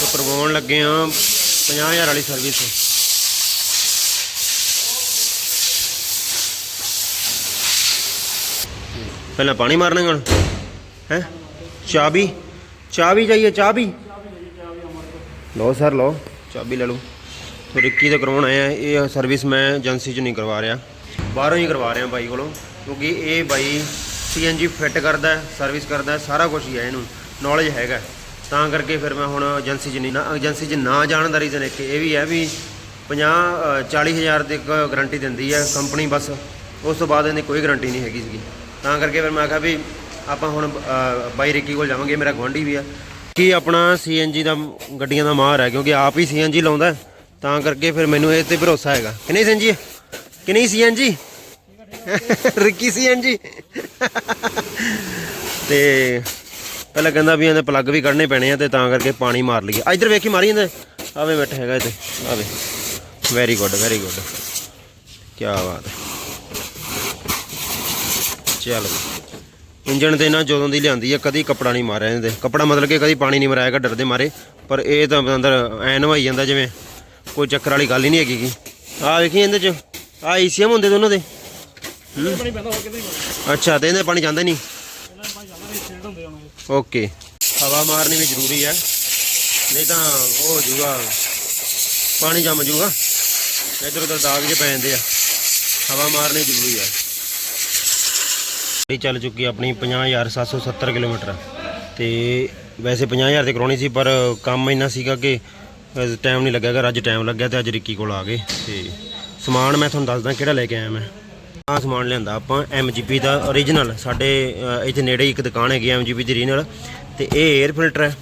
ਤੇ ਕਰਵਾਉਣ ਲੱਗੇ ਆ 50000 ਵਾਲੀ ਸਰਵਿਸ ਪਹਿਲਾਂ ਪਾਣੀ ਮਾਰਨਾ ਹੁਣ। ਹੈ? ਚਾਬੀ ਚਾਬੀ ਚਾਹੀਏ ਚਾਬੀ ਲਓ ਸਰ ਲਓ। ਚਾਬੀ ਲੈ ਲਓ। ਤੇ ਰਿੱਕੀ ਤੇ ਕਰਵਾਉਣ ਆਏ ਆ। ਇਹ ਸਰਵਿਸ ਮੈਂ ਏਜੰਸੀ 'ਚ ਨਹੀਂ ਕਰਵਾ ਰਿਹਾ। ਬਾਹਰੋਂ ਹੀ ਕਰਵਾ ਰਿਹਾ ਬਾਈ ਕੋਲੋਂ। ਕਿਉਂਕਿ ਇਹ ਬਾਈ ਸੀਐਨਜੀ ਫਿੱਟ ਕਰਦਾ ਸਰਵਿਸ ਕਰਦਾ, ਸਾਰਾ ਕੁਝ ਹੀ ਹੈ ਇਹਨੂੰ। ਨੌਲੇਜ ਹੈਗਾ। ਤਾਂ ਕਰਕੇ ਫਿਰ ਮੈਂ ਹੁਣ ਏਜੰਸੀ 'ਚ ਨਹੀਂ ਨਾ ਏਜੰਸੀ 'ਚ ਨਾ ਜਾਣ ਦਾ ਰੀਜ਼ਨ ਇੱਕ ਇਹ ਵੀ ਹੈ ਵੀ 50 40 ਹਜ਼ਾਰ ਦੀ ਗਾਰੰਟੀ ਦਿੰਦੀ ਹੈ ਕੰਪਨੀ ਬਸ। ਉਸ ਤੋਂ ਬਾਅਦ ਇਹਦੀ ਕੋਈ ਗਾਰੰਟੀ ਨਹੀਂ ਹੈਗੀ ਸੀਗੀ। ਤਾਂ ਕਰਕੇ ਫਿਰ ਮੈਂ ਕਿਹਾ ਵੀ ਆਪਾਂ ਹੁਣ ਬਾਈ ਰਿੱਕੀ ਕੋਲ ਜਾਵਾਂਗੇ ਮੇਰਾ ਗੁਆਂਢੀ ਵੀ ਆ। ਕੀ ਆਪਣਾ ਸੀਐਨਜੀ ਦਾ ਗੱਡੀਆਂ ਦਾ ਮਾਹਰ ਹੈ? ਕਿਉਂਕਿ ਆਪ ਹੀ ਸੀਐਨਜੀ ਲਾਉਂਦਾ ਤਾਂ ਕਰਕੇ ਫਿਰ ਮੈਨੂੰ ਇਹ ਤੇ ਭਰੋਸਾ ਹੈਗਾ। ਕਿ ਨਹੀਂ ਸੰਜੀ ਕਿ ਨਹੀਂ ਸੀਐਨਜੀ ਰਿੱਕੀ ਸੀਐਨਜੀ ਤੇ ਪਹਿਲਾਂ ਕਹਿੰਦਾ ਵੀ ਇਹਦੇ ਪਲੱਗ ਵੀ ਕੱਢਣੇ ਪੈਣੇ ਆ ਤੇ ਤਾਂ ਕਰਕੇ ਪਾਣੀ ਮਾਰ ਲਈਏ। ਆ ਇੱਧਰ ਵੇਖੀ ਮਾਰੀ ਜਾਂਦੇ ਆਵੇ ਮਿੱਠ ਹੈਗਾ ਇੱਥੇ। ਆਵੇ ਵੈਰੀ ਗੁੱਡ ਵੈਰੀ ਗੁੱਡ ਕੀ ਬਾਤ ਹੈ। ਚੱਲ। ਇੰਜਣ ਤੇ ਨਾ ਜਦੋਂ ਦੀ ਲਿਆਂਦੀ ਆ ਕਦੀ ਕੱਪੜਾ ਨਹੀਂ ਮਾਰਿਆ ਇਹਦੇ। ਕੱਪੜਾ ਮਤਲਬ ਕਿ ਕਦੀ ਪਾਣੀ ਨਹੀਂ ਮਰਾਇਆਗਾ ਡਰਦੇ ਮਾਰੇ। ਪਰ ਇਹ ਤਾਂ ਅੰਦਰ ਐ ਨਵਾਈ ਜਾਂਦਾ ਜਿਵੇਂ। ਕੋਈ ਚੱਕਰ ਵਾਲੀ ਗੱਲ ਹੀ ਨਹੀਂ ਹੈਗੀ ਗੀ। ਆ ਵੇਖੀ ਇਹਦੇ ਚ। ਆ ਈਸੀਐਮ ਹੁੰਦੇ ਦੋਨੋਂ ਦੇ। ਅੱਛਾ ਤੇ ਇਹਦੇ ਪਾਣੀ ਜਾਂਦਾ ਨਹੀਂ। ਓਕੇ। ਹਵਾ ਮਾਰਨੀ ਵੀ ਜ਼ਰੂਰੀ ਹੈ ਨਹੀਂ ਤਾਂ ਉਹ ਹੋ ਜੂਗਾ ਪਾਣੀ ਜੰਮ ਜੂਗਾ। ਇੱਧਰ ਉੱਧਰ ਦਾਗ ਜੇ ਪੈ ਜਾਂਦੇ ਆ। ਹਵਾ ਮਾਰਨੀ ਜ਼ਰੂਰੀ ਹੈ ਇਹ ਚੱਲ ਚੁੱਕੀ ਆਪਣੀ 50770 ਕਿਲੋਮੀਟਰ। ਤੇ ਵੈਸੇ 50000 ਤੇ ਕਰਾਉਣੀ ਸੀ, ਪਰ ਕੰਮ ਇੰਨਾ ਸੀਗਾ ਕਿ ਟਾਈਮ ਨਹੀਂ ਲੱਗਿਆ ਲੱਗਿਆਗਾ ਅੱਜ ਟਾਈਮ ਲੱਗਿਆ ਤੇ ਅੱਜ ਰਿੱਕੀ ਕੋਲ ਆ ਗਏ। ਤੇ ਸਮਾਨ ਮੈਂ ਤੁਹਾਨੂੰ ਦੱਸਦਾ ਕਿਹੜਾ ਲੈ ਕੇ ਆਇਆ ਮੈਂ। ਆ ਸਮਾਨ ਲਿਆਂਦਾ। ਆਪਾਂ MGP ਦਾ origignal ਸਾਡੇ ਇੱਥੇ ਨੇੜੇ ਇੱਕ ਦੁਕਾਨ ਹੈਗੀ MGP ਦੀ origignal ਤੇ ਇਹ 에ਅਰ ਫਿਲਟਰ ਹੈ।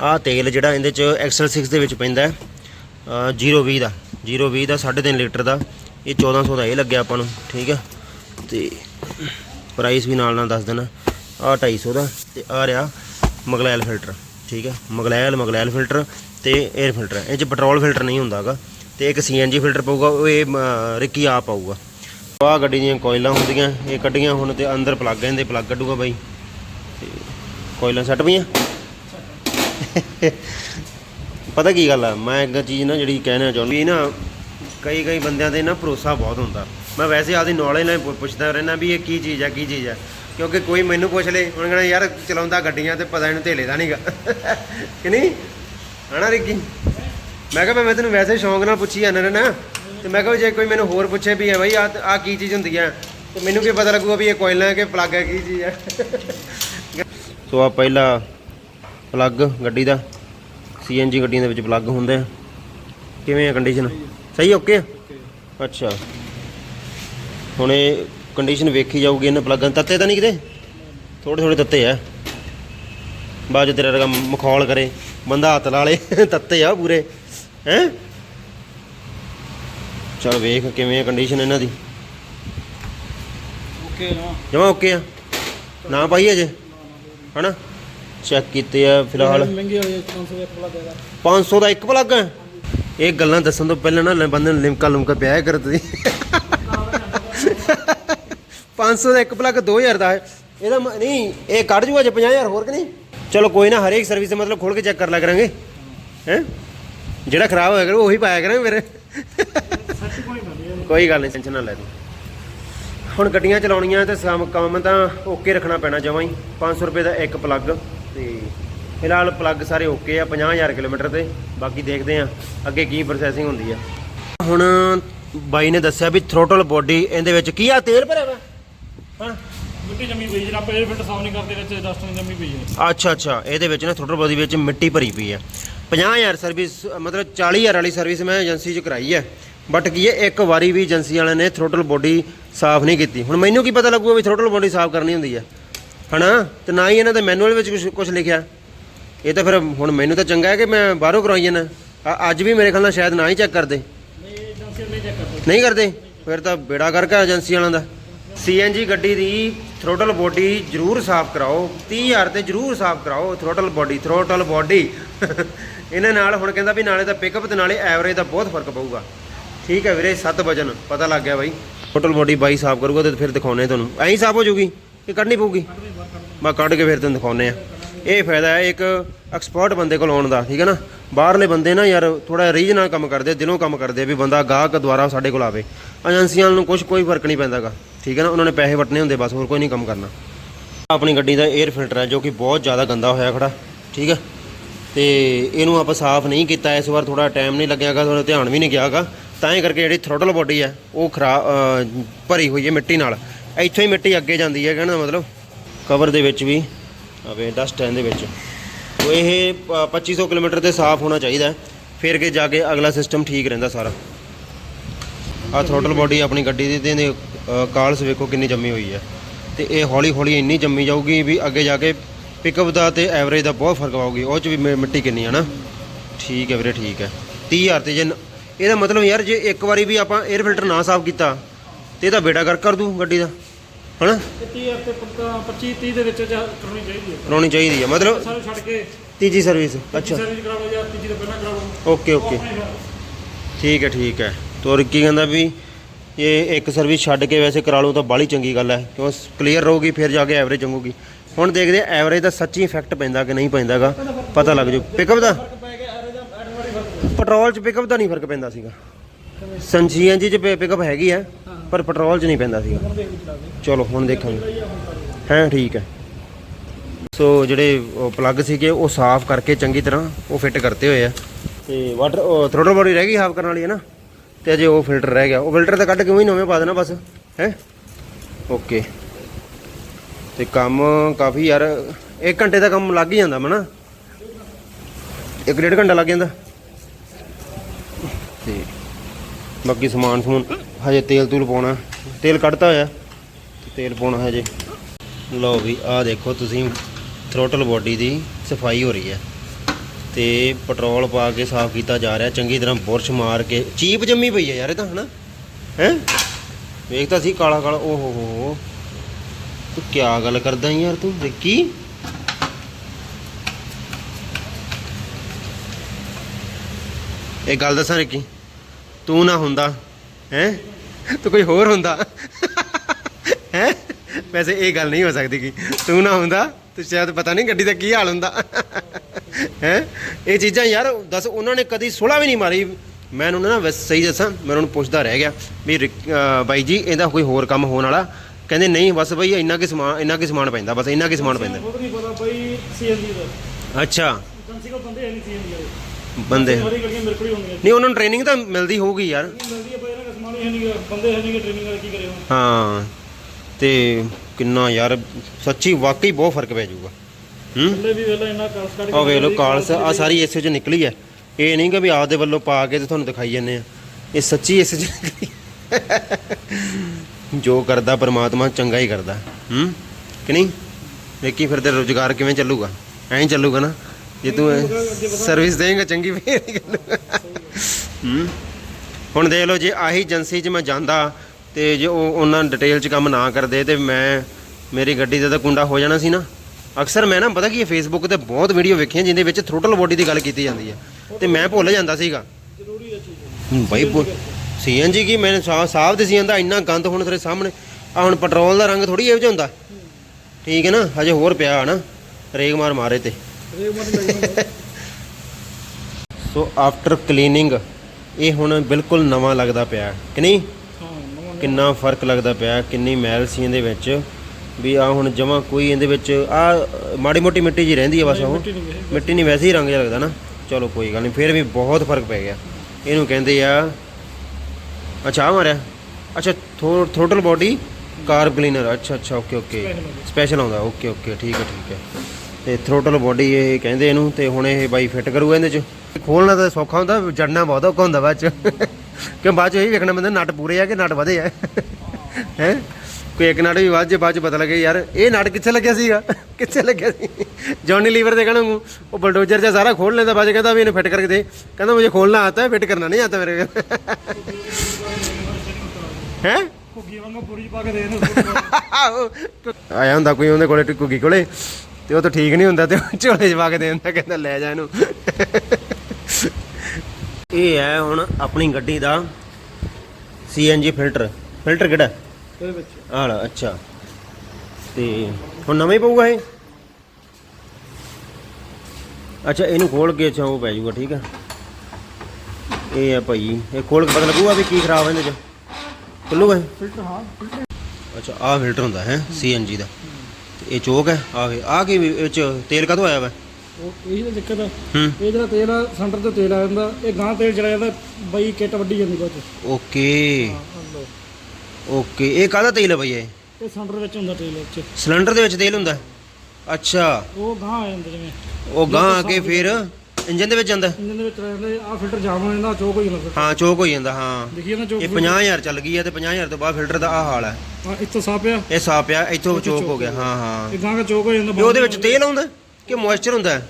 ਆ ਤੇਲ ਜਿਹੜਾ ਇਹਦੇ ਚ ਐਕਸਲ 6 ਦੇ ਵਿੱਚ ਪੈਂਦਾ ਹੈ। ਅ, 020 ਦਾ। 020 ਦਾ 3.5 ਲੀਟਰ ਦਾ। ਇਹ 1400 ਦਾ ਇਹ ਲੱਗਿਆ ਆਪਾਂ ਨੂੰ ਠੀਕ ਹੈ ਤੇ ਪ੍ਰਾਈਸ ਵੀ ਨਾਲ ਨਾਲ ਦੱਸ ਦੇਣਾ। ਆ 250 ਦਾ ਤੇ ਆ ਰਿਹਾ ਮਗਲੈਲ ਫਿਲਟਰ ਠੀਕ ਹੈ ਮਗਲੈਲ ਮਗਲੈਲ ਫਿਲਟਰ ਤੇ 에ਅਰ ਫਿਲਟਰ ਇਹ ਚ ਪੈਟਰੋਲ ਫਿਲਟਰ ਨਹੀਂ ਹੁੰਦਾਗਾ ਤੇ ਇੱਕ ਸੀਐਨਜੀ ਫਿਲਟਰ ਪਊਗਾ ਉਹ ਇਹ ਮ, ਰਿੱਕੀ ਆਪ ਆਊਗਾ। ਆ ਗੱਡੀ ਦੀਆਂ ਕੋਇਲਾਂ ਹੁੰਦੀਆਂ, ਇਹ ਕੱਢੀਆਂ ਹੁਣ ਤੇ ਅੰਦਰ ਪਲੱਗ ਇਹਦੇ ਪਲੱਗ ਕੱਢੂਗਾ ਬਾਈ। ਤੇ ਕੋਇਲਾਂ ਸੱਟ ਪਈਆਂ? ਪਤਾ ਕੀ ਗੱਲ ਆ, ਮੈਂ ਇੱਕ ਚੀਜ਼ ਨਾ ਜਿਹੜੀ ਕਹਿਣਾ ਚਾਹੁੰਦਾ, ਵੀ ਨਾ ਕਈ ਕਈ ਬੰਦਿਆਂ ਤੇ ਨਾ ਭਰੋਸਾ ਬਹੁਤ ਹੁੰਦਾ। ਮੈਂ ਵੈਸੇ ਆਦੀ ਨੌਲੇਜ ਨਾਲ ਪੁੱਛਦਾ ਰਹਿਣਾ ਵੀ ਇਹ ਕੀ ਚੀਜ਼ ਆ, ਕੀ ਚੀਜ਼ ਆ। ਕਿਉਂਕਿ ਕੋਈ ਮੈਨੂੰ ਪੁੱਛ ਲੇ ਹੁਣ ਕਹਿੰਦਾ ਯਾਰ ਚਲਾਉਂਦਾ ਗੱਡੀਆਂ ਤੇ ਪਤਾ ਇਹਨੂੰ ਧੇਲੇ ਦਾ ਨਹੀਂਗਾ ਕਿ ਨਹੀਂ? ਹਨਾ, ਰਿੱਕੀ? ਮੈਂ ਕਿਹਾ, ਮੈਂ ਤੈਨੂੰ ਵੈਸੇ ਸ਼ੌਂਕ ਨਾਲ ਪੁੱਛੀ ਜਾਂਦਾ ਨਾ ਤੇ ਮੈਂ ਕਿਹਾ ਜੇ ਕੋਈ ਮੈਨੂੰ ਹੋਰ ਪੁੱਛੇ ਵੀ ਹੈ ਬਈ ਆ ਆ ਕੀ ਚੀਜ਼ ਹੁੰਦੀ ਹੈ? ਤੇ ਮੈਨੂੰ ਕੀ ਪਤਾ ਲੱਗੂਗਾ ਵੀ ਇਹ ਕੋਇਲਾਂ ਹੈ ਕਿ ਪਲੱਗ ਹੈ ਕੀ ਚੀਜ਼ ਹੈ। ਸੋ ਆ ਪਹਿਲਾ ਪਲੱਗ ਗੱਡੀ ਦਾ ਸੀਐਨਜੀ ਗੱਡੀਆਂ ਦੇ ਵਿੱਚ ਪਲੱਗ ਹੁੰਦੇ ਆ। ਕਿਵੇਂ ਆ ਕੰਡੀਸ਼ਨ ਸਹੀ ਓਕੇ ਅੱਛਾ। ਹੁਣ ਇਹ ਕੰਡੀਸ਼ਨ ਵੇਖੀ ਜਾਊਗੀ ਇਹਨਾਂ ਪਲੱਗਾਂ ਤੱਤੇ ਤਾਂ ਨਹੀਂ ਕਿਤੇ? ਥੋੜੇ ਥੋੜੇ ਤੱਤੇ ਆ। ਬਾਅਦ 'ਚ ਤੇਰਾ ਰਗਾ ਮਖੌਲ ਕਰੇ। ਬੰਦਾ ਹੱਥ ਲਾ ਲੇ। ਤੱਤੇ ਆ ਪੂਰੇ। ਹੈ? ਚਲ ਵੇਖ ਕਿਵੇਂ ਆ ਕੰਡੀਸ਼ਨ ਇਹਨਾਂ ਦੀ। ਓਕੇ ਨਾ ਜਮਾ ਓਕੇ ਆ। ਨਾ ਪਾਈ ਅਜੇ? ਹਨਾ? ਚੈੱਕ ਕੀਤੇ ਆ ਫਿਲਹਾਲ। ਮਹਿੰਗੀ ਹੋਈ 500 ਦੇ ਪਲਾ ਦੇਗਾ 500 ਦਾ ਇੱਕ ਪਲੱਗ ਹੈ ਇਹ ਗੱਲਾਂ ਦੱਸਣ ਤੋਂ ਪਹਿਲਾਂ ਨਾ ਬੰਦੇ ਨੂੰ ਲਿਮਕਾ ਲੁਮਕਾ ਪਿਆ ਕਰ ਤੁਸੀਂ। 500 ਦਾ ਇੱਕ ਪਲੱਗ 2000 ਦਾ ਹੈ। ਇਹਦਾ ਨਹੀਂ ਇਹ ਕੱਢ ਜੂਗਾ ਜੇ 50000 ਹੋਰ ਕਿ ਨਹੀਂ? ਚਲੋ ਕੋਈ ਨਾ ਹਰੇਕ ਸਰਵਿਸ ਦਾ ਮਤਲਬ ਖੋਲ ਕੇ ਚੈੱਕ ਕਰ ਲਿਆ ਕਰਾਂਗੇ। ਹੈ? ਜਿਹੜਾ ਖਰਾਬ ਹੋਇਆ ਕਰੂ ਉਹੀ ਪਾਇਆ ਕਰਾਂਗੇ ਫਿਰ। ਕੋਈ ਗੱਲ ਨਹੀਂ ਟੈਨਸ਼ਨ ਨਾ ਲੈ ਤੂੰ। ਹੁਣ ਗੱਡੀਆਂ ਚਲਾਉਣੀਆਂ ਤੇ ਸਮ ਕੰਮ ਤਾਂ ਓਕੇ ਰੱਖਣਾ ਪੈਣਾ ਜਮਾਂ ਹੀ। 500 ਰੁਪਏ ਦਾ ਇੱਕ ਪਲੱਗ ਤੇ ਫਿਲਹਾਲ ਪਲੱਗ ਸਾਰੇ ਓਕੇ ਆ 50000 ਕਿਲੋਮੀਟਰ ਤੇ। ਬਾਕੀ ਦੇਖਦੇ ਆ ਅੱਗੇ ਕੀ ਪ੍ਰੋਸੈਸਿੰਗ ਹੁੰਦੀ ਆ। ਹੁਣ ਬਾਈ ਨੇ ਦੱਸਿਆ ਵੀ ਥ੍ਰੋਟਲ ਬੋਡੀ ਇਹਦੇ ਵਿੱਚ ਕੀ ਆ? ਤੇਲ ਭਰਿਆ ਵਾ? ਹਾਂ। ਮਿੱਟੀ ਜੰਮੀ ਪਈ ਜਿਹੜਾ ਇਹ ਫਿਲਟਰ ਸਾਫ਼ ਨਹੀਂ ਕਰਦੇ ਵਿੱਚ ਡਸਟ ਨਹੀਂ ਜੰਮੀ ਪਈ ਹੈ। ਅੱਛਾ ਅੱਛਾ। ਇਹਦੇ ਵਿੱਚ ਨਾ ਥ੍ਰੋਟਲ ਬੋਡੀ ਵਿੱਚ ਮਿੱਟੀ ਭਰੀ ਪਈ ਆ। 50000 ਸਰਵਿਸ ਮਤਲਬ 40000 ਵਾਲੀ ਸਰਵਿਸ ਮੈਂ ਏਜੰਸੀ 'ਚ ਕਰਾਈ ਹੈ ਬਟ ਕੀ ਹੈ ਇੱਕ ਵਾਰੀ ਵੀ ਏਜੰਸੀ ਵਾਲਿਆਂ ਨੇ ਥਰੋਟਲ ਬੋਡੀ ਸਾਫ਼ ਨਹੀਂ ਕੀਤੀ। ਹੁਣ ਮੈਨੂੰ ਕੀ ਪਤਾ ਲੱਗੂਗਾ ਵੀ ਥਰੋਟਲ ਬੋਡੀ ਸਾਫ਼ ਕਰਨੀ ਹੁੰਦੀ ਹੈ? ਹਨਾ? ਤੇ ਨਾ ਹੀ ਇਹਨਾਂ ਦੇ ਮੈਨੂਅਲ ਵਿੱਚ ਕੁਝ ਕੁਝ ਲਿਖਿਆ। ਇਹ ਤਾਂ ਫਿਰ ਹੁਣ ਮੈਨੂੰ ਤਾਂ ਚੰਗਾ ਹੈ ਕਿ ਮੈਂ ਬਾਹਰੋਂ ਕਰਵਾਈ ਨਾ ਅੱਜ ਵੀ ਮੇਰੇ ਖਿਆਲ ਨਾਲ ਸ਼ਾਇਦ ਨਾ ਹੀ ਚੈੱਕ ਕਰਦੇ। ਨਹੀਂ ਕਰਦੇ? ਫਿਰ ਤਾਂ ਬੇੜਾ ਕਰਕੇ ਏਜੰਸੀ ਵਾਲਿਆਂ ਦਾ। ਸੀਐਨਜੀ ਗੱਡੀ ਦੀ ਥਰੋਟਲ ਬੋਡੀ ਜ਼ਰੂਰ ਸਾਫ਼ ਕਰਾਓ। 30000 ਤੇ ਜ਼ਰੂਰ ਸਾਫ਼ ਕਰਾਓ ਥਰੋਟਲ ਬੋਡੀ ਥਰੋਟਲ ਬੋਡੀ ਇਹਨਾਂ ਨਾਲ ਹੁਣ ਕਹਿੰਦਾ ਵੀ ਨਾਲੇ ਤਾਂ ਪਿਕਅਪ ਤੇ ਨਾਲੇ ਐਵਰੇਜ ਦਾ ਬਹੁਤ ਫ਼ਰਕ ਪਊਗਾ। ਠੀਕ ਹੈ ਵੀਰੇ 7 ਵਜਨ, ਪਤਾ ਲੱਗ ਗਿਆ ਬਾਈ। ਥ੍ਰੋਟਲ ਬੋਡੀ ਬਾਈ ਸਾਫ਼ ਕਰੂਗਾ ਤੇ ਫਿਰ ਦਿਖਾਉਣੇ ਤੁਹਾਨੂੰ। ਐਂ ਹੀ ਸਾਫ਼ ਹੋ ਜਾਊਗੀ ਕਿ ਕੱਢਣੀ ਪਊਗੀ? ਮੈਂ ਕੱਢ ਕੇ ਫਿਰ ਤੁਹਾਨੂੰ ਦਿਖਾਉਣੇ ਆ ਇਹ ਫਾਇਦਾ ਹੈ, ਇੱਕ ਐਕਸਪਰਟ ਬੰਦੇ ਕੋਲ ਆਉਣ ਦਾ, ਠੀਕ ਹੈ ਨਾ? ਬਾਹਰਲੇ ਬੰਦੇ ਨਾ ਯਾਰ ਥੋੜਾ ਰੀਝ ਨਾਲ ਕੰਮ ਕਰਦੇ, ਦਿਲੋਂ ਕੰਮ ਕਰਦੇ ਵੀ ਬੰਦਾ ਗਾਹਕ ਦੁਆਰਾ ਸਾਡੇ ਕੋਲ ਆਵੇ। ਏਜੰਸੀਆਂ ਨੂੰ ਕੁਝ ਕੋਈ ਫ਼ਰਕ ਨਹੀਂ ਪੈਂਦਾਗਾ, ਠੀਕ ਹੈ ਨਾ? ਉਹਨਾਂ ਨੇ ਪੈਸੇ ਵਟਨੇ ਹੁੰਦੇ, ਬਸ ਹੋਰ ਕੋਈ ਨਹੀਂ ਕੰਮ ਕਰਨਾ। ਆਪਣੀ ਗੱਡੀ ਦਾ 에ਅਰ ਫਿਲਟਰ ਹੈ, ਜੋ ਕਿ ਬਹੁਤ ਜ਼ਿਆਦਾ ਗੰਦਾ ਹੋਇਆ ਖੜਾ, ਠੀਕ ਹੈ? ਤੇ ਇਹਨੂੰ ਆਪਾਂ ਸਾਫ਼ ਨਹੀਂ ਕੀਤਾ, ਇਸ ਵਾਰ ਥੋੜਾ ਟਾਈਮ ਨਹੀਂ ਲੱਗਿਆਗਾ ਥੋੜਾ ਧਿਆਨ ਵੀ ਨਹੀਂ ਗਿਆਗਾ। ਤਾਂ ਹੀ ਕਰਕੇ ਜਿਹੜੀ ਥਰੋਟਲ ਬੋਡੀ ਹੈ ਉਹ ਖਰਾ ਭਰੀ ਹੋਈ ਹੈ ਮਿੱਟੀ ਨਾਲ। ਇੱਥੋਂ ਹੀ ਮਿੱਟੀ ਅੱਗੇ ਜਾਂਦੀ ਹੈ ਕਹਿੰਦਾ ਮਤਲਬ। ਕਵਰ ਦੇ ਵਿੱਚ ਵੀ, ਆਵੇ ਡਸਟ ਹੈ ਇਹਦੇ ਵਿੱਚ। ਉਹ ਇਹ ਪ- 2500 ਕਿਲੋਮੀਟਰ ਤੇ ਸਾਫ਼ ਹੋਣਾ ਚਾਹੀਦਾ ਫਿਰ ਕੇ ਜਾ ਕੇ ਅਗਲਾ ਸਿਸਟਮ ਠੀਕ ਰਹਿੰਦਾ ਸਾਰਾ। ਆ ਥਰੋਟਲ ਬੋਡੀ ਆਪਣੀ ਗੱਡੀ ਦੀ ਤੇ ਕਾਲਸ ਵੇਖੋ ਕਿੰਨੀ ਜੰਮੀ ਹੋਈ ਹੈ। ਤੇ ਇਹ ਹੌਲੀ ਹੌਲੀ ਇੰਨੀ ਜੰਮੀ ਜਾਊਗੀ ਵੀ ਅੱਗੇ ਜਾ ਕੇ ਪਿਕਅਪ ਦਾ ਤੇ ਐਵਰੇਜ ਦਾ ਬਹੁਤ ਫ਼ਰਕ ਆਊਗੀ ਉਹ ਚ ਵੀ ਮਿ- ਮਿੱਟੀ ਕਿੰਨੀ ਹੈ ਨਾ। ਠੀਕ ਹੈ ਵੀਰੇ, ਠੀਕ ਹੈ। 30000 ਤੇ ਜੇ ਇਹਦਾ ਮਤਲਬ ਯਾਰ ਜੇ ਇੱਕ ਵਾਰੀ ਵੀ ਆਪਾਂ 에ਅਰ ਫਿਲਟਰ ਨਾ ਸਾਫ਼ ਕੀਤਾ, ਤੇ ਇਹਦਾ ਬੇੜਾ ਕਰ ਕਰ ਦੂ ਗੱਡੀ ਦਾ, ਹਨਾ? ਤੇ 30 ਤੇ 25 30 ਦੇ ਵਿੱਚ ਚ ਚਾਹੀਦੀ ਹੈ ਕਰਾਉਣੀ ਚਾਹੀਦੀ ਹੈ ਮਤਲਬ ਸਾਰੇ ਛੱਡ ਕੇ ਤੀਜੀ ਸਰਵਿਸ ਅੱਛਾ। ਸਰਵਿਸ ਕਰਾ ਲਓ ਜਾਂ ਤੀਜੀ ਤੋਂ ਪਹਿਲਾਂ ਕਰਾ ਲਓ ਓਕੇ ਓਕੇ ਠੀਕ ਹੈ ਠੀਕ ਹੈ। ਤੋਰ ਕੀ ਕਹਿੰਦਾ ਵੀ ਇਹ ਇੱਕ ਸਰਵਿਸ ਛੱਡ ਕੇ ਵੈਸੇ ਕਰਾ ਲਓ ਤਾਂ ਬਾਲੀ ਚੰਗੀ ਗੱਲ ਹੈ, ਕਿਉਂ ਕਲੀਅਰ ਰਹੂਗੀ, ਫਿਰ ਜਾ ਕੇ ਐਵਰੇਜ ਚੰਗੂਗੀ। ਹੁਣ ਦੇਖਦੇ ਐਵਰੇਜ ਦਾ ਸੱਚੀ ਇਫੈਕਟ ਪੈਂਦਾ ਕਿ ਨਹੀਂ ਪੈਂਦਾਗਾ, ਪਤਾ ਲੱਗ ਜੂ ਪਿਕਅਪ ਦਾ? ਪੈਟਰੋਲ 'ਚ ਪਿਕਅਪ ਦਾ ਨਹੀਂ ਫ਼ਰਕ ਪੈਂਦਾ ਸੀਗਾ। ਸੰਜੀਐਨਜੀ 'ਚ ਪਿਕਅਪ ਹੈਗੀ ਆ, ਪਰ ਪੈਟਰੋਲ 'ਚ ਨਹੀਂ ਪੈਂਦਾ ਸੀਗਾ। ਚਲੋ, ਹੁਣ ਦੇਖਾਂਗੇ। ਹਾਂ, ਠੀਕ ਹੈ। ਸੋ ਜਿਹੜੇ ਪਲੱਗ ਸੀਗੇ, ਉਹ ਸਾਫ਼ ਕਰਕੇ ਚੰਗੀ ਤਰ੍ਹਾਂ ਉਹ ਫਿੱਟ ਕਰਤੇ ਹੋਏ ਆ। ਤੇ ਵਾਟਰ ਥ੍ਰੋਟਲ ਬੋਡੀ ਰਹਿ ਗਈ ਹਾਫ ਕਰਨ ਵਾਲੀ, ਹੈ ਨਾ? ਤੇ ਅਜੇ ਉਹ ਫਿਲਟਰ ਰਹਿ ਗਿਆ। ਉਹ ਫਿਲਟਰ ਤਾਂ ਕੱਢ ਕੇ ਉਹੀ ਨਵੇਂ ਪਾ ਦੇਣਾ ਬਸ, ਹੈ? ਓਕੇ ਤੇ ਕੰਮ ਕਾਫੀ ਯਾਰ 1 ਘੰਟੇ ਦਾ ਕੰਮ ਲੱਗ ਹੀ ਜਾਂਦਾ ਮਨਾ ਇੱਕ ਡੇਢ ਘੰਟਾ ਲੱਗ ਜਾਂਦਾ ਤੇ ਬਾਕੀ ਸਮਾਨ ਸਮੂਨ ਹਜੇ ਤੇਲ ਤੂਲ ਪਾਉਣਾ। ਤੇਲ ਕੱਢਤਾ ਹੋਇਆ। ਤੇਲ ਪਾਉਣਾ ਹਜੇ। ਲਓ ਵੀ, ਆਹ ਦੇਖੋ ਤੁਸੀਂ ਥਰੋਟਲ ਬੋਡੀ ਦੀ ਸਫ਼ਾਈ ਹੋ ਰਹੀ ਹੈ। ਤੇ ਪੈਟਰੋਲ ਪਾ ਕੇ ਸਾਫ਼ ਕੀਤਾ ਜਾ ਰਿਹਾ। ਚੰਗੀ ਤਰ੍ਹਾਂ ਬੁਰਸ਼ ਮਾਰ ਕੇ। ਚੀਪ ਜੰਮੀ ਪਈ ਹੈ ਯਾਰ, ਇਹ ਤਾਂ ਹਨਾ? ਹੈ? ਵੇਖ ਤਾਂ ਸੀ ਕਾਲਾ ਕਾਲਾ। ਓ ਹੋ ਹੋ ਤੂੰ ਕੀ ਗੱਲ ਕਰਦਾ ਈ ਯਾਰ ਤੂੰ? ਦੇਖੀ? ਇਹ ਗੱਲ ਦੱਸਾਂ ਰਿੱਕੀ। ਤੂੰ ਨਾ ਹੁੰਦਾ ਹੈ? ਤੂੰ ਕੋਈ ਹੋਰ ਹੁੰਦਾ। ਹੈ? ਵੈਸੇ ਇਹ ਗੱਲ ਨਹੀਂ ਹੋ ਸਕਦੀ ਕਿ ਤੂੰ ਨਾ ਹੁੰਦਾ ਤੇ ਸ਼ਾਇਦ ਪਤਾ ਨਹੀਂ ਗੱਡੀ ਦਾ ਕੀ ਹਾਲ ਹੁੰਦਾ। ਹੈ? ਇਹ ਚੀਜ਼ਾਂ ਯਾਰ ਦੱਸ ਉਹਨਾਂ ਨੇ ਕਦੀ ਸੁਲਾ ਵੀ ਨਹੀਂ ਮਾਰੀ। ਮੈਂ ਉਹਨੂੰ ਨਾ ਵੈਸੇ ਸਹੀ ਦੱਸਾਂ ਮੈਂ ਉਹਨਾਂ ਨੂੰ ਪੁੱਛਦਾ ਰਹਿ ਗਿਆ ਵੀ ਬਾਈ ਜੀ ਇਹਦਾ ਕੋਈ ਹੋਰ ਕੰਮ ਹੋਣ ਵਾਲਾ? ਕਹਿੰਦੇ ਨਹੀਂ ਬਸ ਬਈ ਇੰਨਾ ਕਿ ਸਮਾਨ ਇੰਨਾ ਕਿ ਸਮਾਨ ਪੈਂਦਾ ਬਸ ਇੰਨਾ ਕਿ ਸਮਾਨ ਪੈਂਦਾ। ਬਹੁਤ ਨਹੀਂ ਪਤਾ ਬਈ ਸੀਐਨਜੀ ਦਾ ਅੱਛਾ ਬੰਦੇ ਨਹੀਂ ਸੀਐਨਜੀ ਬੰਦੇ। ਸਾਰੀ ਗੱਡੀਆਂ ਮੇਰੇ ਕੋਲ ਹੀ ਹੁੰਦੀਆਂ ਨਹੀਂ ਉਹਨਾਂ ਨੂੰ ਟ੍ਰੇਨਿੰਗ ਤਾਂ ਮਿਲਦੀ ਹੋਊਗੀ ਯਾਰ। ਮਿਲਦੀ ਹੈ ਬਈ ਇਹਨਾਂ ਦਾ ਸਮਾਨ ਹੀ ਹੈ ਨਹੀਂ ਬੰਦੇ ਹੈ ਨਹੀਂ ਟ੍ਰੇਨਿੰਗ ਵਾਲੇ ਕੀ ਕਰੇ ਹੁਣ? ਹਾਂ ਤੇ ਕਿੰਨਾ ਯਾਰ ਸੱਚੀ ਵਾਕਈ ਬਹੁਤ ਫ਼ਰਕ ਪੈ ਜਾਊਗਾ। ਹੂੰ? ਵੀ ਵੇਲਾ ਇੰਨਾ ਕਾਲਸ ਕੱਢ ਆ ਵੇਖ ਲਓ ਕਾਲਸ ਆ ਸਾਰੀ ਇਸੇ ਚ ਨਿਕਲੀ ਹੈ। ਇਹ ਨਹੀਂ ਕਿ ਵੀ ਆਪਦੇ ਵੱਲੋਂ ਪਾ ਕੇ ਤੇ ਤੁਹਾਨੂੰ ਦਿਖਾਈ ਜਾਂਦੇ ਆ। ਇਹ ਸੱਚੀ ਇਸੇ ਚ ਨਿਕਲੀ ਜੋ ਕਰਦਾ ਪਰਮਾਤਮਾ ਚੰਗਾ ਹੀ ਕਰਦਾ। ਹੂੰ? ਕਿ ਨਹੀਂ? ਦੇਖੀ ਫਿਰ ਤੇ ਰੋਜ਼ਗਾਰ ਕਿਵੇਂ ਚੱਲੂਗਾ? ਐਂ ਚੱਲੂਗਾ ਨਾ। ਜੇ ਤੂੰ ਸਰਵਿਸ ਦੇਂਗਾ ਚੰਗੀ ਫੇਰ ਹੀ ਚੱਲੂਗਾ ਹੂੰ। ਹੁਣ ਦੇਖ ਲਓ ਜੇ ਆਹੀ ਏਜੰਸੀ 'ਚ ਮੈਂ ਜਾਂਦਾ ਤੇ ਜੇ ਉਹ ਉਹਨਾਂ ਡਿਟੇਲ 'ਚ ਕੰਮ ਨਾ ਕਰਦੇ ਤੇ ਮੈਂ, ਮੇਰੀ ਗੱਡੀ ਦਾ ਤਾਂ ਕੁੰਡਾ ਹੋ ਜਾਣਾ ਸੀ ਨਾ। ਅਕਸਰ ਮੈਂ ਨਾ, ਪਤਾ ਕੀ ਫੇਸਬੁੱਕ ਤੇ ਬਹੁਤ ਵੀਡੀਓ ਵੇਖੀਆਂ ਜਿੰਦੇ ਵਿੱਚ ਥ੍ਰੋਟਲ ਬੋਡੀ ਦੀ ਗੱਲ ਕੀਤੀ ਜਾਂਦੀ ਹੈ। ਤੇ ਮੈਂ ਭੁੱਲ ਜਾਂਦਾ ਸੀਗਾ। ਜ਼ਰੂਰੀ ਹੈ ਚੀਜ਼ ਬਾਈ ਸੀਐਨਜੀ ਕੀ ਮੈਨੂੰ ਸਾ- ਸਾਫ਼ ਦਿਸੀ ਜਾਂਦਾ, ਇੰਨਾ ਗੰਦ ਹੁਣ ਤੇਰੇ ਸਾਹਮਣੇ। ਆ ਹੁਣ ਪੈਟਰੋਲ ਦਾ ਰੰਗ ਥੋੜੀ ਇਹੋ ਜਿਹਾ ਹੁੰਦਾ। ਠੀਕ ਹੈ ਨਾ, ਹਜੇ ਹੋਰ ਪਿਆ ਹਨਾ ਰੇਗ ਮਾਰ ਮਾਰੇ ਤੇ। ਸੋ ਆਫਟਰ ਕਲੀਨਿੰਗ ਇਹ ਹੁਣ ਬਿਲਕੁਲ ਨਵਾਂ ਲੱਗਦਾ ਪਿਆ ਕਿ ਨਹੀਂ? ਕਿੰਨਾ ਫ਼ਰਕ ਲੱਗਦਾ ਪਿਆ ਕਿੰਨੀ ਮੈਲ ਸੀ ਇਹਦੇ ਵਿੱਚ ਵੀ ਆ ਹੁਣ ਜਮਾ ਕੋਈ ਇਹਦੇ ਵਿੱਚ ਆ ਮਾੜੀ ਮੋਟੀ ਮਿੱਟੀ ਜੀ ਰਹਿੰਦੀ ਆ ਬਸ ਉਹ। ਮਿੱਟੀ ਨਹੀਂ ਵੈਸੇ ਹੀ। ਰੰਗ ਜਿਹਾ ਲੱਗਦਾ ਨਾ। ਚਲੋ ਕੋਈ ਗੱਲ ਨਹੀਂ ਫਿਰ ਵੀ ਬਹੁਤ ਫ਼ਰਕ ਪੈ ਗਿਆ। ਇਹਨੂੰ ਕਹਿੰਦੇ ਆ ਅੱਛਾ ਆ ਮਾਰਿਆ। ਅੱਛਾ ਥ੍ਰੋਟਲ ਬੋਡੀ ਕਾਰਬ ਕਲੀਨਰ ਅੱਛਾ ਅੱਛਾ ਓਕੇ ਓਕੇ। ਸਪੈਸ਼ਲ ਆਉਂਦਾ ਓਕੇ ਓਕੇ ਠੀਕ ਹੈ ਠੀਕ ਹੈ। ਤੇ ਥ੍ਰੋਟਲ ਬੋਡੀ ਇਹ ਕਹਿੰਦੇ ਇਹਨੂੰ ਤੇ ਹੁਣ ਇਹ ਬਾਈ ਫਿੱਟ ਕਰੂਗਾ ਇਹਦੇ ਚ। ਖੋਲਣਾ ਤਾਂ ਸੌਖਾ ਹੁੰਦਾ ਜੜਨਾ ਬਹੁਤ ਔਖਾ ਹੁੰਦਾ ਬਾਅਦ ਚ। ਕਿ ਬਾਅਦ ਚ ਇਹ ਵੇਖਣਾ ਪੈਂਦਾ ਨਟ ਪੂਰੇ ਆ ਕਿ ਨਟ ਵਧੇ ਆ? ਹੈ? ਕੋਈ ਇੱਕ ਨਟ ਵੀ ਵੱਧ ਜੇ ਬਾਅਦ ਚ ਪਤਾ ਲੱਗੇ ਯਾਰ ਇਹ ਨਟ ਕਿੱਥੇ ਲੱਗਿਆ ਸੀਗਾ? ਕਿੱਥੇ ਲੱਗਿਆ ਸੀ? ਜੌਨੀ ਲੀਵਰ ਦੇ ਕਹਣਾ ਉਹ ਬਲਡੋਜ਼ਰ ਜਿਹਾ ਸਾਰਾ ਖੋਲ ਲੈਂਦਾ ਬਾਅਦ ਚ ਕਹਿੰਦਾ ਵੀ ਇਹਨੂੰ ਫਿੱਟ ਕਰਕੇ ਦੇ। ਕਹਿੰਦਾ ਮੈਨੂੰ ਖੋਲਣਾ ਆਤਾ ਹੈ ਫਿੱਟ ਕਰਨਾ ਨਹੀਂ ਆਤਾ ਮੇਰੇ। ਹੈ? ਘੁੱਗੀ ਵਾਂਗੂ ਪੂਰੀ ਪਾ ਕੇ ਦੇ ਇਹਨੂੰ। ਆਇਆ ਹੁੰਦਾ ਕੋਈ ਉਹਦੇ ਕੋਲੇ ਟਿੱਕੂਗੀ ਕੋਲੇ। ਤੇ ਉਹ ਤਾਂ ਠੀਕ ਨਹੀਂ ਹੁੰਦਾ ਤੇ ਉਹ ਝੋਲੇ 'ਚ ਪਾ ਕੇ ਦੇ ਦਿੰਦਾ ਕਹਿੰਦਾ ਲੈ ਜਾ ਇਹਨੂੰ। ਇਹ ਹੈ ਹੁਣ ਆਪਣੀ ਗੱਡੀ ਦਾ ਸੀਐਨਜੀ ਫਿਲਟਰ। ਫਿਲਟਰ ਕਿਹੜਾ? ਇਹਦੇ ਵਿੱਚ। ਆਹ ਅੱਛਾ। ਤੇ ਹੁਣ ਨਵਾਂ ਹੀ ਪਊਗਾ ਇਹ? ਅੱਛਾ ਇਹਨੂੰ ਖੋਲ ਕੇ ਅੱਛਾ ਉਹ ਪੈ ਜਾਊਗਾ ਠੀਕ ਆ। ਇਹ ਆ ਭਾਈ ਇਹ ਖੋਲ ਕੇ ਪਤਾ ਲੱਗੂਗਾ ਵੀ ਕੀ ਖਰਾਬ ਹੈ ਇਹਦੇ ਚ। ਖੁੱਲੂਗਾ? ਫਿਲਟਰ ਹਾਂ ਫਿਲਟਰ। ਅੱਛਾ ਆਹ ਫਿਲਟਰ ਹੁੰਦਾ ਹੈ ਸੀਐਨਜੀ ਦਾ। ਇਹ ਚੋਕ ਹੈ ਆ ਵੇ ਆ ਕੀ ਵੀ ਇਹ ਚ ਤੇਲ ਕਦੋਂ ਆਇਆ ਵਾ? ਉਹ ਇਹੀ ਤਾਂ ਦਿੱਕਤ ਆ। ਹੂੰ। ਇਹ ਜਿਹੜਾ ਤੇਲ ਆ ਸੈਂਟਰ ਤੇ ਤੇਲ ਆ ਜਾਂਦਾ ਇਹ ਗਾਂ ਤੇਲ ਚਲਾ ਜਾਂਦਾ ਬਈ ਕਿੱਟ ਵੱਡੀ ਜਾਂਦੀ ਬਾਅਦ ਚ। ਓਕੇ। ਹਾਂ। ਓਕੇ ਇਹ ਕਾਹਦਾ ਤੇਲ ਹੈ ਭਾਈ ਇਹ? ਇਹ ਸੈਂਟਰ ਵਿੱਚ ਹੁੰਦਾ ਤੇਲ ਵਿੱਚ ਸਿਲੰਡਰ ਦੇ ਵਿੱਚ ਤੇਲ ਹੁੰਦਾ? ਅੱਛਾ। ਉਹ ਗਾਂ ਆ ਜਾਂਦਾ ਜਿਵੇਂ। ਉਹ ਗਾਂ ਆ ਕੇ ਫਿਰ? ਇੰਜਨ ਦੇ ਵਿੱਚ ਜਾਂਦਾ? ਇੰਜਨ ਦੇ ਵਿੱਚ ਰਹਿੰਦੇ ਆ ਫਿਲਟਰ ਜਾਮ ਹੋ ਜਾਂਦਾ ਚੋਕ ਹੋ ਜਾਂਦਾ ਹਾਂ ਚੋਕ ਹੋ ਜਾਂਦਾ ਹਾਂ। ਦੇਖੀਏ ਨਾ ਚੋਕ ਇਹ 50000 ਚੱਲ ਗਈ ਹੈ ਤੇ 50000 ਤੋਂ ਬਾਅਦ ਫਿਲਟਰ ਦਾ ਆ ਹਾਲ ਹੈ ਹਾਂ ਇੱਥੋਂ ਸਾਹ ਪਿਆ? ਇਹ ਸਾਫ਼ ਪਿਆ ਇੱਥੋਂ ਚੋਕ ਹੋ ਗਿਆ ਹਾਂ ਹਾਂ ਗਾਂ ਦਾ ਚੋਕ ਹੋ ਜਾਂਦਾ ਵੀ ਉਹਦੇ ਵਿੱਚ ਤੇਲ ਆਉਂਦਾ। ਕਿ ਮੋਇਸਚਰ ਹੁੰਦਾ? ਹੈ?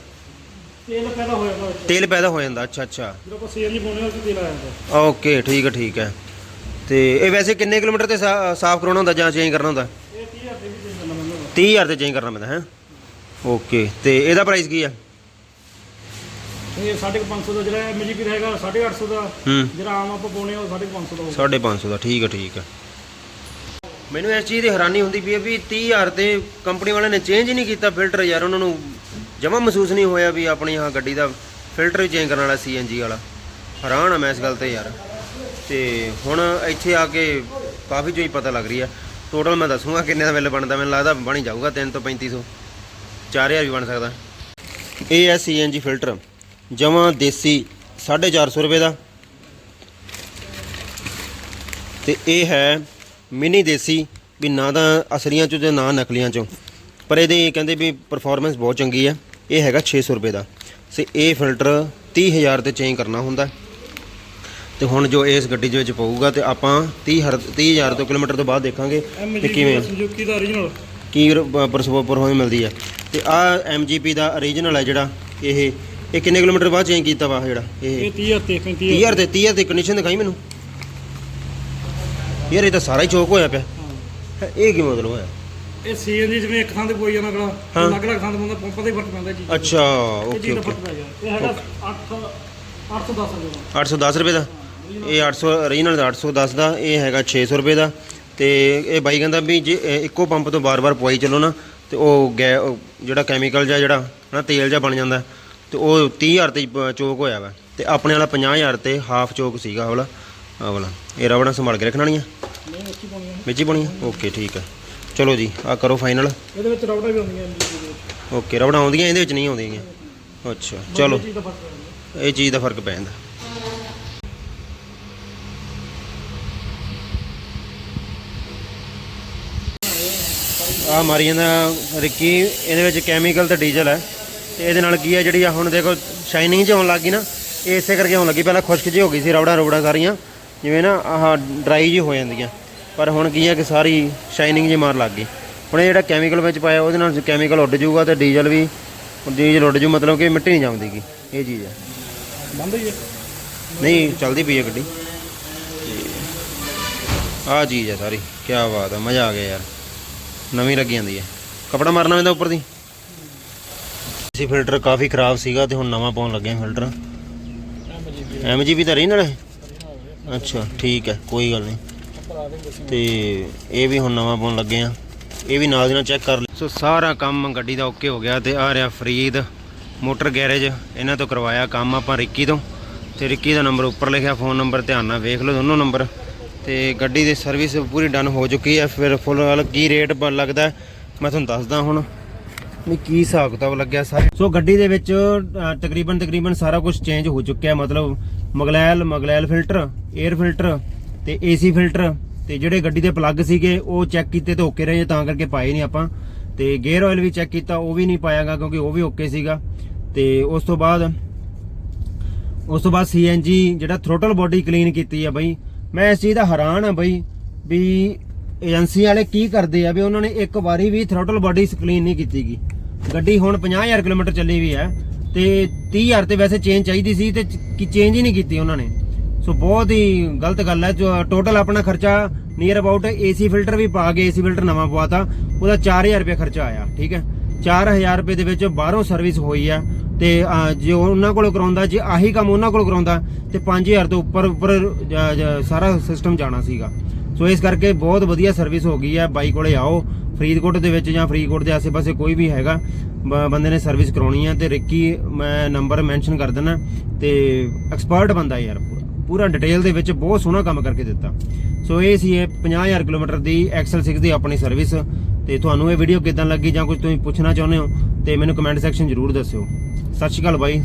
ਤੇਲ ਪੈਦਾ ਹੋ ਜਾਂਦਾ ਵਿੱਚ ਤੇਲ ਪੈਦਾ ਹੋ ਜਾਂਦਾ ਅੱਛਾ ਅੱਛਾ। ਜਦੋਂ ਆਪਾਂ ਸੀਐਨਜੀ ਪਾਉਂਦੇ ਹਾਂ 'ਚ ਤੇਲ ਆ ਜਾਂਦਾ। ਓਕੇ ਠੀਕ ਹੈ ਠੀਕ ਹੈ ਤੇ ਇਹ ਵੈਸੇ ਕਿੰਨੇ ਕਿਲੋਮੀਟਰ ਤੇ ਸਾ- ਸਾਫ਼ ਕਰਾਉਣਾ ਹੁੰਦਾ ਜਾਂ ਚੇਂਜ ਕਰਨਾ ਹੁੰਦਾ? ਇਹ 30000 ਦੇ ਵੀ ਚੇਂਜ ਕਰਨਾ ਪੈਂਦਾ। ਵਾ। 30000 ਤੇ ਚੇਂਜ ਕਰਨਾ ਪੈਂਦਾ ਹੈ? ਓਕੇ ਤੇ ਇਹਦਾ ਪ੍ਰਾਈਸ ਕੀ ਆ? ਇਹ 550 ਦਾ ਜਿਹੜਾ ਐਮਜੀਪੀ ਹੈਗਾ 850 ਦਾ। ਹੂੰ। ਜਿਹੜਾ ਆਮ ਆਪਾਂ ਪਾਉਣੇ ਆ ਉਹ 550 ਦਾ ਹੋਊਗਾ। 550 ਦਾ ਠੀਕ ਹੈ ਠੀਕ ਹੈ ਮੈਨੂੰ ਇਸ ਚੀਜ਼ ਦੀ ਹੈਰਾਨੀ ਹੁੰਦੀ ਵੀ ਵੀ 30000 ਤੇ ਕੰਪਨੀ ਵਾਲਿਆਂ ਨੇ ਚੇਂਜ ਹੀ ਨਹੀਂ ਕੀਤਾ ਫਿਲਟਰ ਯਾਰ ਉਹਨਾਂ ਨੂੰ ਜਮਾ ਮਹਿਸੂਸ ਨਹੀਂ ਹੋਇਆ ਵੀ ਆਪਣੀ ਆਹ ਗੱਡੀ ਦਾ ਫਿਲਟਰ ਵੀ ਚੇਂਜ ਕਰਨ ਵਾਲਾ ਸੀਐਨਜੀ ਵਾਲਾ। ਹੈਰਾਨ ਆ ਮੈਂ ਇਸ ਗੱਲ ਤੇ ਯਾਰ। ਤੇ ਹੁਣ ਇੱਥੇ ਆ ਕੇ ਕਾਫੀ ਚੀਜ਼ ਪਤਾ ਲੱਗ ਰਹੀ ਆ। ਟੋਟਲ ਮੈਂ ਦੱਸੂਗਾ ਕਿੰਨੇ ਦਾ ਬਿੱਲ ਬਣਦਾ ਮੈਨੂੰ ਲੱਗਦਾ ਬਣ ਹੀ ਜਾਊਗਾ 3 ਤੋਂ 3500 4000 ਵੀ ਬਣ ਸਕਦਾ। ਇਹ ਹੈ ਸੀਐਨਜੀ ਫਿਲਟਰ ਜਮਾ ਦੇਸੀ 450 ਰੁਪਏ ਦਾ। ਤੇ ਇਹ ਹੈ ਮਿਨੀ ਦੇਸੀ ਵੀ ਨਾ ਤਾਂ ਅਸਲੀਆਂ ਚੋਂ ਤੇ ਨਾ ਨਕਲੀਆਂ ਚੋਂ। ਪਰ ਇਹਦੇ ਕਹਿੰਦੇ ਵੀ ਪਰਫਾਰਮੈਂਸ ਬਹੁਤ ਚੰਗੀ ਹੈ ਇਹ ਹੈਗਾ 600 ਰੁਪਏ ਦਾ। ਤੇ ਇਹ ਫਿਲਟਰ 30000 ਤੇ ਚੇਂਜ ਕਰਨਾ ਹੁੰਦਾ। ਤੇ ਹੁਣ ਜੋ ਇਸ ਗੱਡੀ ਦੇ ਵਿੱਚ ਪਊਗਾ ਤੇ ਆਪਾਂ 30 ਹਰ 30000 ਤੋਂ ਕਿਲੋਮੀਟਰ ਤੋਂ ਬਾਅਦ ਦੇਖਾਂਗੇ ਐਮਜੀਪੀ ਕਿਵੇਂ। ਸੁਜ਼ੂਕੀ ਦਾ origignal ਕੀ ਪਰਫਾਰਮੈਂਸ ਮਿਲਦੀ ਹੈ ਤੇ ਆ ਐਮਜੀਪੀ ਦਾ origignal ਹੈ ਜਿਹੜਾ। ਇਹ ਇਹ ਕਿੰਨੇ ਕਿਲੋਮੀਟਰ ਬਾਅਦ ਚੇਂਜ ਕੀਤਾ ਵਾ ਜਿਹੜਾ? ਇਹ ਇਹ 30000 ਤੇ 35000 3000 ਤੇ। 30 ਤੇ ਕੰਡੀਸ਼ਨ ਦਿਖਾਈ ਮੈਨੂੰ। ਯਾਰ ਇਹ ਤਾਂ ਸਾਰਾ ਹੀ ਚੋਕ ਹੋਇਆ ਪਿਆ। ਹੈ, ਇਹ ਕੀ ਮਤਲਬ ਹੋਇਆ? ਇਹ ਸੀਐਨਜੀ ਜਿਵੇਂ ਇੱਕ ਥਾਂ ਤੇ ਪੋਈ ਜਾਂਦਾ ਅਗਲਾ ਹਾਂ। ਅਲੱਗ ਅਲੱਗ ਥਾਂ ਤੇ ਬੰਦਾ ਪੰਪ ਦਾ ਹੀ ਫ਼ਰਕ ਪੈਂਦਾ ਜੀ। ਅੱਛਾ ਇਹ ਓਕੇ ਚੀਜ਼ ਦਾ ਓਕੇ ਫ਼ਰਕ ਪੈ ਗਿਆ। ਇਹ ਹੈਗਾ 8 810 ਰੁਪਏ ਦਾ। 810 ਰੁਪਏ ਦਾ? ਇਹ 800 origignal ਦਾ 810 ਦਾ ਇਹ ਹੈਗਾ 600 ਰੁਪਏ ਦਾ। ਤੇ ਇਹ ਬਾਈ ਕਹਿੰਦਾ ਵੀ ਜੇ ਇਹ ਇੱਕੋ ਪੰਪ ਤੋਂ ਬਾਰ-ਬਾਰ ਪਵਾਈ ਚੱਲੋ ਨਾ ਤੇ ਉਹ ਗੈ ਉਹ ਜਿਹੜਾ ਕੈਮੀਕਲ ਜਾਂ ਜਿਹੜਾ ਨਾ ਤੇਲ ਜਾਂ ਬਣ ਜਾਂਦਾ। ਤੇ ਉਹ 30000 ਤੇ ਚੋਕ ਹੋਇਆ ਵਾ। ਤੇ ਆਪਣੇ ਵਾਲਾ 50000 ਤੇ ਹਾਫ ਚੋਕ ਸੀਗਾ ਉਹ ਵਾਲਾ। ਆਹ ਵਾਲਾ। ਇਹ ਰਬੜਾਂ ਸੰਭਾਲ ਕੇ ਰੱਖਣੀਆਂ ਨਹੀਂ ਪਾਉਣੀ ਆ ਵਿੱਚ ਹੀ ਬਣੀ ਓਕੇ ਠੀਕ ਹੈ ਚਲੋ ਜੀ ਆ ਕਰੋ ਫਾਈਨਲ ਇਹਦੇ ਵਿੱਚ ਰਬੜਾ ਵੀ ਦੇ ਵਿੱਚ। ਓਕੇ ਰਬੜਾਂ ਆਉਂਦੀਆਂ ਇਹਦੇ ਵਿੱਚ ਨਹੀਂ ਆਉਂਦੀਆਂ। ਅੱਛਾ ਚਲੋ। ਇਹ ਚੀਜ਼ ਦਾ ਫ਼ਰਕ ਪੈ ਜਾਂਦਾ। ਇਹ ਚੀਜ਼ ਦਾ ਫ਼ਰਕ ਪੈ ਜਾਂਦਾ। ਆ ਮਾਰੀ ਜਾਂਦਾ ਰਿੱਕੀ ਇਹਦੇ ਵਿੱਚ ਕੈਮੀਕਲ ਤੇ ਡੀਜ਼ਲ ਹੈ। ਤੇ ਇਹਦੇ ਨਾਲ ਕੀ ਹੈ ਜਿਹੜੀ ਆ ਹੁਣ ਦੇਖੋ ਸ਼ਾਈਨਿੰਗ ਜਿਹਾ ਹੋਣ ਲੱਗੀ ਨਾ ਇਹ ਇਸੇ ਕਰਕੇ ਹੋਣ ਲੱਗੀ ਪਹਿਲਾਂ ਖੁਸ਼ਕ ਜਿਹੀ ਹੋ ਗਈ ਸੀ ਰਬੜਾ ਰਬੜਾ ਸਾਰੀਆਂ ਜਿਵੇਂ ਨਾ ਆਹ ਡਰਾਈ ਜਿਹੀ ਹੋ ਜਾਂਦੀਆਂ ਪਰ ਹੁਣ ਕੀ ਹੈ ਕਿ ਸਾਰੀ ਸ਼ਾਈਨਿੰਗ ਜਿਹੀ ਮਾਰ ਲੱਗ ਗਈ। ਹੁਣ ਇਹ ਜਿਹੜਾ ਕੈਮੀਕਲ ਵਿੱਚ ਪਾਇਆ ਉਹਦੇ ਨਾਲ ਕੈਮੀਕਲ ਉੱਡ ਜਾਊਗਾ ਤੇ ਡੀਜ਼ਲ ਵੀ ਡੀਜ਼ਲ ਉੱਡ ਜੂ ਮਤਲਬ ਕਿ ਮਿੱਟੀ ਨਹੀਂ ਜਾਂਦੀਗੀ ਇਹ ਚੀਜ਼ ਹੈ ਬੰਦ ਹੀ ਹੈ? ਨਹੀਂ ਚੱਲਦੀ ਪਈ ਹੈ ਗੱਡੀ। ਆ ਚੀਜ਼ ਹੈ ਸਾਰੀ ਕੀ ਬਾਤ ਹੈ ਮਜ਼ਾ ਆ ਗਿਆ ਯਾਰ। ਨਵੀਂ ਲੱਗੀ ਜਾਂਦੀ ਹੈ। ਕਪੜਾ ਮਾਰਨਾ ਪੈਂਦਾ ਉੱਪਰ ਦੀ? ਸੀ ਫਿਲਟਰ ਕਾਫੀ ਖਰਾਬ ਸੀਗਾ ਤੇ ਹੁਣ ਨਵਾਂ ਪਾਉਣ ਲੱਗੇ ਹਾਂ ਫਿਲਟਰ ਐਮਜੀਪੀ ਐਮਜੀਪੀ ਤਾਂ ਰਹੀ ਨਾਲੇ? ਅੱਛਾ, ਠੀਕ ਹੈ, ਕੋਈ ਗੱਲ ਨਹੀਂ। ਭਰਾ ਤੇ ਇਹ ਵੀ ਹੁਣ ਨਵਾਂ ਪਾਉਣ ਲੱਗੇ ਆ। ਇਹ ਵੀ ਨਾਲ ਦੀ ਨਾਲ ਚੈੱਕ ਕਰ ਲਈ ਸੋ ਸਾਰਾ ਕੰਮ ਗੱਡੀ ਦਾ ਓਕੇ ਹੋ ਗਿਆ ਤੇ ਆ ਰਿਹਾ ਫਰੀਦ ਮੋਟਰ ਗੈਰੇਜ। ਇਹਨਾਂ ਤੋਂ ਕਰਵਾਇਆ ਕੰਮ ਆਪਾਂ ਰਿੱਕੀ ਤੋਂ। ਤੇ ਰਿੱਕੀ ਦਾ ਨੰਬਰ ਉੱਪਰ ਲਿਖਿਆ, ਫੋਨ ਨੰਬਰ ਧਿਆਨ ਨਾਲ ਵੇਖ ਲਓ ਦੋਨੋਂ ਨੰਬਰ। ਤੇ ਗੱਡੀ ਦੀ ਸਰਵਿਸ ਪੂਰੀ ਡਨ ਹੋ ਚੁੱਕੀ ਹੈ। ਫਿਰ ਫੁੱਲ ਕੀ ਰੇਟ ਲੱਗਦਾ ਮੈਂ ਤੁਹਾਨੂੰ ਦੱਸਦਾ ਹੁਣ। ਵੀ ਕੀ ਹਿਸਾਬ ਕਿਤਾਬ ਲੱਗਿਆ ਸਰ? ਸੋ ਗੱਡੀ ਦੇ ਵਿੱਚ ਅ, ਤਕਰੀਬਨ ਤਕਰੀਬਨ ਸਾਰਾ ਕੁਝ ਚੇਂਜ ਹੋ ਚੁੱਕਿਆ ਮਤਲਬ ਮਗਲੈਲ ਮਗਲੈਲ ਫਿਲਟਰ 에ਅਰ ਫਿਲਟਰ ਤੇ ਏਸੀ ਫਿਲਟਰ ਤੇ ਜਿਹੜੇ ਗੱਡੀ ਦੇ ਪਲੱਗ ਸੀਗੇ ਉਹ ਚੈੱਕ ਕੀਤੇ ਤੇ ਓਕੇ ਰਹੇ ਤਾਂ ਕਰਕੇ ਪਾਏ ਨਹੀਂ ਆਪਾਂ। ਤੇ ਗੇਅਰ ਆਇਲ ਵੀ ਚੈੱਕ ਕੀਤਾ ਉਹ ਵੀ ਨਹੀਂ ਪਾਇਆਗਾ ਕਿਉਂਕਿ ਉਹ ਵੀ ਓਕੇ ਸੀਗਾ। ਤੇ ਉਸ ਤੋਂ ਬਾਅਦ ਉਸ ਤੋਂ ਬਾਅਦ ਸੀਐਨਜੀ ਜਿਹੜਾ ਥਰੋਟਲ ਬੋਡੀ ਕਲੀਨ ਕੀਤੀ ਆ ਬਈ। ਮੈਂ ਇਸ ਚੀਜ਼ ਦਾ ਹੈਰਾਨ ਆ ਬਈ ਵੀ ਏਜੰਸੀ ਵਾਲੇ ਕੀ ਕਰਦੇ ਆ ਵੀ ਉਹਨਾਂ ਨੇ ਇੱਕ ਵਾਰੀ ਵੀ ਥਰੋਟਲ ਬੋਡੀ ਕਲੀਨ ਨਹੀਂ ਕੀਤੀਗੀ ਗੱਡੀ ਹੁਣ 50000 ਕਿਲੋਮੀਟਰ ਚੱਲੀ ਵੀ ਹੈ ਤੇ 30000 ਤੇ ਵੈਸੇ ਚੇਂਜ ਚਾਹੀਦੀ ਸੀ ਤੇ ਕੀ ਚੇਂਜ ਹੀ ਨਹੀਂ ਕੀਤੀ ਉਹਨਾਂ ਨੇ। ਸੋ ਬਹੁਤ ਹੀ ਗਲਤ ਗੱਲ ਹੈ, ਜੋ ਟੋਟਲ ਆਪਣਾ ਖਰਚਾ ਨੀਅਰ ਅਬਾਊਟ ਏਸੀ ਫਿਲਟਰ ਵੀ ਪਾ ਕੇ ਏਸੀ ਫਿਲਟਰ ਨਵਾਂ ਪਵਾਤਾ, ਉਹਦਾ 4000 ਰੁਪਏ ਖਰਚਾ ਆਇਆ, ਠੀਕ ਹੈ। 4000 ਰੁਪਏ ਦੇ ਵਿੱਚ ਬਾਹਰੋਂ ਸਰਵਿਸ ਹੋਈ ਆ ਤੇ ਜੇ ਉਹਨਾਂ ਕੋਲੋਂ ਕਰਾਉਂਦਾ, ਜੇ ਆਹੀ ਕੰਮ ਉਹਨਾਂ ਕੋਲ ਕਰਾਉਂਦਾ, ਤੇ 5000 ਤੋਂ ਉੱਪਰ ਉੱਪਰ ਸਾਰਾ ਸਿਸਟਮ ਜਾਣਾ ਸੀਗਾ। ਸੋ ਇਸ ਕਰਕੇ ਬਹੁਤ ਵਧੀਆ ਸਰਵਿਸ ਹੋ ਗਈ ਹੈ। ਬਾਈ ਕੋਲੇ ਆਓ। ਫਰੀਦਕੋਟ ਦੇ ਵਿੱਚ ਜਾਂ ਫਰੀਦਕੋਟ ਦੇ ਆਸ-ਪਾਸੇ ਕੋਈ ਵੀ ਹੈਗਾ, ਬ- ਬੰਦੇ ਨੇ ਸਰਵਿਸ ਕਰਾਉਣੀ ਹੈ ਤੇ ਰਿੱਕੀ, ਮੈਂ ਨੰਬਰ ਮੈਂਸ਼ਨ ਕਰ ਦਿੰਦਾ ਤੇ ਐਕਸਪਰਟ ਬੰਦਾ ਯਾਰ ਪੂਰਾ। ਪੂਰਾ ਡਿਟੇਲ ਦੇ ਵਿੱਚ ਬਹੁਤ ਸੋਹਣਾ ਕੰਮ ਕਰਕੇ ਦਿੱਤਾ। ਸੋ ਇਹ ਸੀ ਇਹ 50000 ਕਿਲੋਮੀਟਰ ਦੀ ਐਕਸਲ 6 ਦੀ ਆਪਣੀ ਸਰਵਿਸ ਤੇ ਤੁਹਾਨੂੰ ਇਹ ਵੀਡੀਓ ਕਿਦਾਂ ਲੱਗੀ ਜਾਂ ਕੁਝ ਤੁਸੀਂ ਪੁੱਛਣਾ ਚਾਹੁੰਦੇ ਹੋ, ਤੇ ਮੈਨੂੰ ਕਮੈਂਟ ਸੈਕਸ਼ਨ ਜ਼ਰੂਰ ਦੱਸਿਓ। ਸਤਿ ਸ਼੍ਰੀ ਅਕਾਲ ਬਾਈ।